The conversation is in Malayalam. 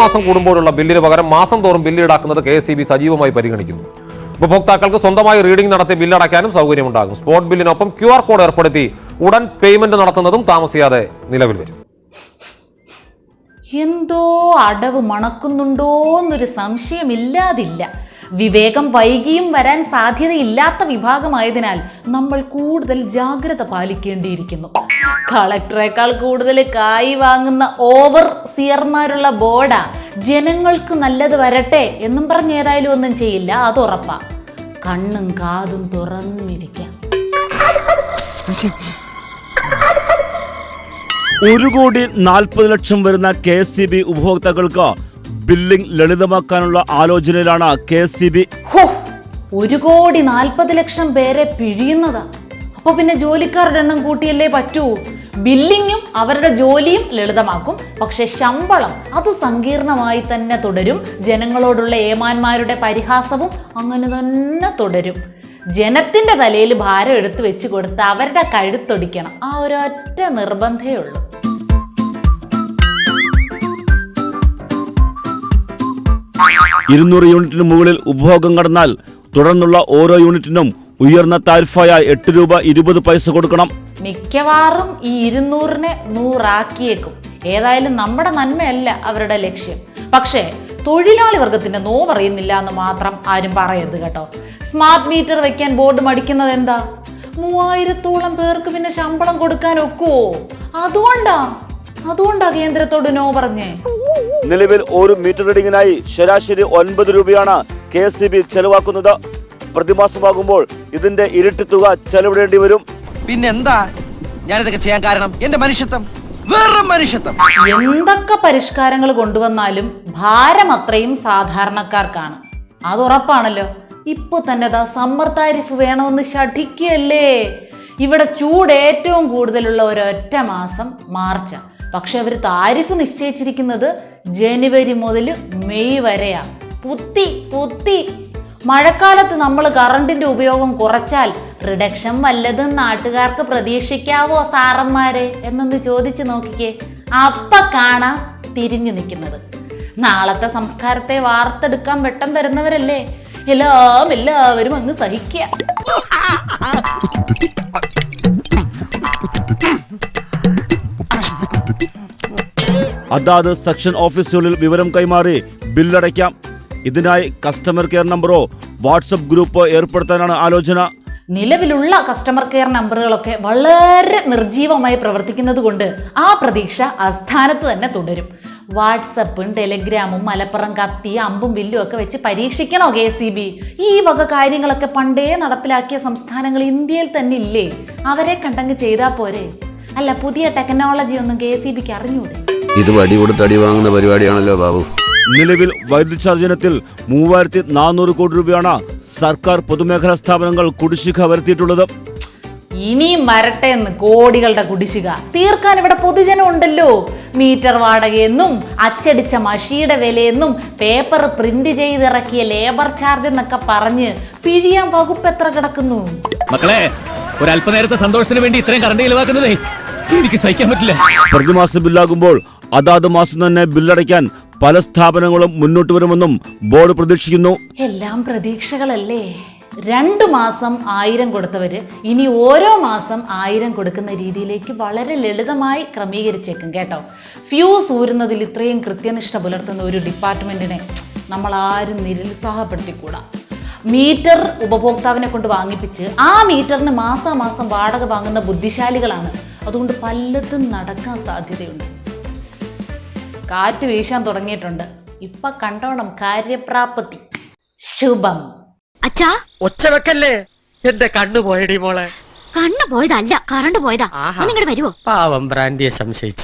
മാസം കൂടുമ്പോഴുള്ള ബില്ലിന് പകരം മാസം തോറും ബില്ല് ഈടാക്കുന്നത് കെ എസ് ബി സജീവമായി പരിഗണിക്കുന്നു. ഉപഭോക്താക്കൾക്ക് സ്വന്തമായി റീഡിംഗ് നടത്തി ബില്ലടയ്ക്കാനും സൗകര്യമുണ്ടാകും. സ്പോട്ട് ബില്ലിനൊപ്പം ക്യു ആർ കോഡ് ഏർപ്പെടുത്തി ഉടൻ പേയ്മെന്റ് നടത്തുന്നതും താമസിയാതെ നിലവിൽ വരും. എന്തോ അടവ് മണക്കുന്നുണ്ടോ എന്നൊരു സംശയമില്ലാതില്ല. വിവേകം വൈകിയും വരാൻ സാധ്യതയില്ലാത്ത വിഭാഗമായതിനാൽ നമ്മൾ കൂടുതൽ ജാഗ്രത പാലിക്കേണ്ടിയിരിക്കുന്നു. കളക്ടറേക്കാൾ കൂടുതൽ കായ് വാങ്ങുന്ന ഓവർ സിയർമാരുള്ള ബോർഡാ ജനങ്ങൾക്ക് നല്ലത് വരട്ടെ എന്നും പറഞ്ഞ് ഏതായാലും ഒന്നും ചെയ്യില്ല അത് ഉറപ്പാ. കണ്ണും കാതും തുറന്നിരിക്കാം. ഒരു കോടി നാൽപ്പത് ലക്ഷം വരുന്ന കെ എസ് സി ബി ഉപഭോക്താക്കൾക്ക് ബില്ലിംഗ് ലളിതമാക്കാനുള്ള ആലോചനയിലാണ് കെ സി ബി. ഒരു കോടി നാൽപ്പത് ലക്ഷം പേരെ പിഴിയുന്നതാ. അപ്പൊ പിന്നെ ജോലിക്കാരുടെ എണ്ണം കൂട്ടിയല്ലേ പറ്റൂ. ബില്ലിങ്ങും അവരുടെ ജോലിയും ലളിതമാക്കും. പക്ഷെ ശമ്പളം അത് സങ്കീർണമായി തന്നെ തുടരും. ജനങ്ങളോടുള്ള ഏമാന്മാരുടെ പരിഹാസവും അങ്ങനെ തന്നെ തുടരും. ജനത്തിന്റെ തലയിൽ ഭാരം എടുത്തു വെച്ച് കൊടുത്ത് അവരുടെ കഴുത്തൊടിക്കണം. ആ ഒരൊറ്റ നിർബന്ധമേ ഉള്ളൂ. ഇരുന്നൂറ് യൂണിറ്റിന് മുകളിൽ ഉപഭോഗം കടന്നാൽ തുടർന്നുള്ള ഓരോ യൂണിറ്റിനും ഉയർന്ന താരിഫായ എട്ട് രൂപ ഇരുപത് പൈസ കൊടുക്കണം. മിക്കവാറും ഈ ഇരുന്നൂറിനെ നൂറാക്കിയേക്കും. ഏതായാലും നമ്മുടെ നന്മയല്ല അവരുടെ ലക്ഷ്യം. പക്ഷേ തൊഴിലാളി വർഗത്തിന്റെ നോവറിയുന്നില്ല എന്ന് മാത്രം ആരും പറയരുത് കേട്ടോ. സ്മാർട്ട് മീറ്റർ വെക്കാൻ ബോർഡ് മടിക്കുന്നത് എന്താ? മൂവായിരത്തോളം പേർക്ക് പിന്നെ ശമ്പളം കൊടുക്കാൻ ഒക്കുവോ? അതുകൊണ്ടാ അതുകൊണ്ടാ കേന്ദ്രത്തോട് നോ പറഞ്ഞേ? നിലവിൽ ഒരു മീറ്റർ റീഡിങ്ങിനായി ശരാശരി ഒൻപത് രൂപയാണ് കെ എസ് സി ബി ചെലവാക്കുന്നത്. പ്രതിമാസമാകുമ്പോൾ ഇതിന്റെ ഇരട്ടി തുക ചെലവിടേണ്ടി വരും. പിന്നെന്താ? ഞാനിതൊക്കെ ചെയ്യാൻ കാരണം എന്റെ മനുഷ്യത്വം. വെറും മനുഷ്യത്വം. എന്തൊക്കെ പരിഷ്കാരങ്ങൾ കൊണ്ടുവന്നാലും ഭാരം അത്രയും സാധാരണക്കാർക്കാണ്. അത് ഉറപ്പാണല്ലോ. ഇപ്പൊ തന്നെ ദാ സമ്മർ താരിഫ് വേണമെന്ന് ശഠിക്കുകയല്ലേ? ഇവിടെ ചൂട് ഏറ്റവും കൂടുതലുള്ള ഒരൊറ്റ മാസം മാർച്ച. പക്ഷെ അവർ താരിഫ് നിശ്ചയിച്ചിരിക്കുന്നത് ജനുവരി മുതൽ മെയ് വരെയാണ്. പുത്തി പുത്തി. മഴക്കാലത്ത് നമ്മൾ കറണ്ടിന്റെ ഉപയോഗം കുറച്ചാൽ റിഡക്ഷൻ വല്ലതും നാട്ടുകാർക്ക് പ്രതീക്ഷിക്കാവോ സാറന്മാരെ? എന്നൊന്ന് ചോദിച്ചു നോക്കിക്കേ. അപ്പ കാണാം തിരിഞ്ഞു നിൽക്കുന്നത്. നാളത്തെ സംസ്കാരത്തെ വാർത്തെടുക്കാൻ വെട്ടം തരുന്നവരല്ലേ? എല്ലാം എല്ലാവരും അങ്ങ് സഹിക്കുക. അതാത് സെക്ഷൻ ഓഫീസുകളിൽ വിവരം കൈമാറി ബില്ലടയ്ക്കാം. ഇതിനായി കസ്റ്റമർ കെയർ നമ്പറോ വാട്സപ്പ് ഗ്രൂപ്പോ ഏർപ്പെടുത്താനാണ് ആലോചന. നിലവിലുള്ള കസ്റ്റമർ കെയർ നമ്പറുകളൊക്കെ വളരെ നിർജീവമായി പ്രവർത്തിക്കുന്നത് കൊണ്ട് ആ പ്രതീക്ഷ അസ്ഥാനത്ത് തന്നെ തുടരും. വാട്സപ്പും ടെലിഗ്രാമും മലപ്പുറം കത്തി അമ്പും വില്ലും ഒക്കെ വെച്ച് പരീക്ഷിക്കണോ കെ സി ബി? ഈ വക കാര്യങ്ങളൊക്കെ പണ്ടേ നടപ്പിലാക്കിയ സംസ്ഥാനങ്ങൾ ഇന്ത്യയിൽ തന്നെ ഇല്ലേ അവരെ കണ്ടങ്ങ് ചെയ്താൽ പോരെ. അല്ല പുതിയ ടെക്നോളജി ഒന്നും കെ സി ബിക്ക് അറിഞ്ഞൂടെ? ഇത് വടി കൊടുത്തടി അടി വാങ്ങുന്ന പരിപാടിയാണല്ലോ ബാബു. നിലവിൽ വൈദ്യുതി ചാർജ് ഇനത്തിൽ മൂവായിരത്തി നാനൂറ് കോടി രൂപയാണ് സർക്കാർ പൊതുമേഖലാ സ്ഥാപനങ്ങൾ കുടിശ്ശിക വരുത്തിയിട്ടുള്ളത്. ഇനിയും വരട്ടെ എന്ന് കോടികളുടെ കുടിശ്ശിക. തീർക്കാൻ ഇവിടെ പൊതുജനം ഉണ്ടല്ലോ. മീറ്റർ വാടകയെന്നും അച്ചടിച്ച മഷിയുടെ വിലയെന്നും പേപ്പർ പ്രിന്റ് ചെയ്തിറക്കിയ ലേബർ ചാർജ് എന്നൊക്കെ പറഞ്ഞ് പിഴിയാൻ വകുപ്പ് എത്ര കിടക്കുന്നു? മക്കളെ ഒരല്പനേരത്തെ സന്തോഷത്തിന് വേണ്ടി ഇത്രയും കറണ്ട് ചെലവാക്കുന്നതേ എനിക്ക് സഹിക്കാൻ പറ്റില്ല. പ്രതിമാസ ബില്ലാകുമ്പോൾ അതാത് മാസം തന്നെ ബില്ലടയ്ക്കാൻ പല സ്ഥാപനങ്ങളും മുന്നോട്ട് വരുമെന്നും ബോർഡ് പ്രതീക്ഷിക്കുന്നു. എല്ലാം പ്രതീക്ഷകളല്ലേ? രണ്ടു മാസം ആയിരം കൊടുത്തവര് ഇനി ഓരോ മാസം ആയിരം കൊടുക്കുന്ന രീതിയിലേക്ക് വളരെ ലളിതമായി ക്രമീകരിച്ചേക്കും കേട്ടോ. ഫ്യൂസ് ഊരുന്നതിൽ ഇത്രയും കൃത്യനിഷ്ഠ പുലർത്തുന്ന ഒരു ഡിപ്പാർട്ട്മെന്റിനെ നമ്മൾ ആരും നിരുത്സാഹപ്പെടുത്തിക്കൂടാ. മീറ്റർ ഉപഭോക്താവിനെ കൊണ്ട് വാങ്ങിപ്പിച്ച് ആ മീറ്ററിന് മാസാമാസം വാടക വാങ്ങുന്ന ബുദ്ധിശാലികളാണ്. അതുകൊണ്ട് പലതും നടക്കാൻ സാധ്യതയുണ്ട്. കാറ്റ് വീശാൻ തുടങ്ങിയിട്ടുണ്ട്. ഇപ്പൊ കണ്ടോണം കാര്യപ്രാപ്തി. ശുഭം. അച്ഛാ. ഒച്ച വെക്കല്ലേ? എന്റെ കണ്ണു പോയടി മോളെ. കണ്ണു പോയതല്ല കറണ്ട് പോയതാ. ഒന്നിങ്ങോട്ട് വരുവോ? പാവം ബ്രാൻഡിയെ സംശയിച്ചു.